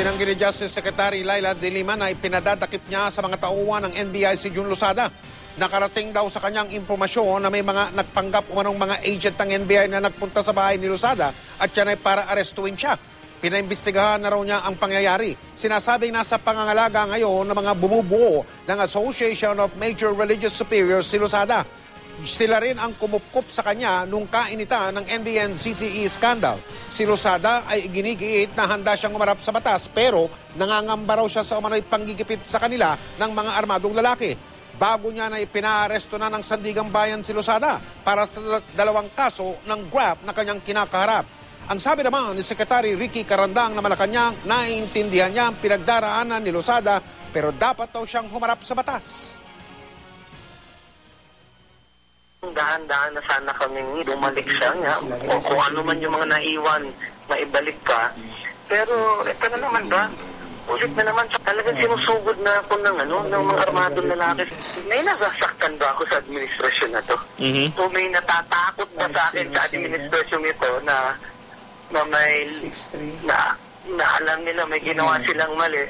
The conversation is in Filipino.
Itinanggi ni Justice Secretary Laila de Lima na ipinadadakip niya sa mga tauhan ng NBI si Jun Losada. Nakarating daw sa kanyang impormasyon na may mga nagpanggap umanong mga agent ng NBI na nagpunta sa bahay ni Losada at yan ay para arestuin siya. Pinaimbestigahan na raw niya ang pangyayari. Sinasabing nasa pangangalaga ngayon ng mga bumubuo ng Association of Major Religious Superiors si Losada. Sila rin ang kumupkup sa kanya nung kainitan ng NBN CTE scandal. Si Rosada ay ginigiit na handa siyang umarap sa batas pero nangangamba raw siya sa umano'y panggigipit sa kanila ng mga armadong lalaki. Bago niya na ipinaaresto na ng Sandigang Bayan si Losada para sa dal- dalawang kaso ng graft na kanyang kinakaharap. Ang sabi naman ni Secretary Ricky Carandang na Malacanang, naiintindihan niya ang pinagdaraanan ni Losada pero dapat daw siyang humarap sa batas. Dahan-dahan na sana kaming bumalik siya nga. O kung ano man yung mga naiwan, maibalik ka. Pero ito na naman ba? Ulit na naman, talagang sinusugod na ako ng, ano, ng mga armadong lalaki. May nasasaktan ba ako sa administrasyon na to? O may natatakot ba sa akin sa administrasyon ito na na may na, na alam nila may ginawa silang mali.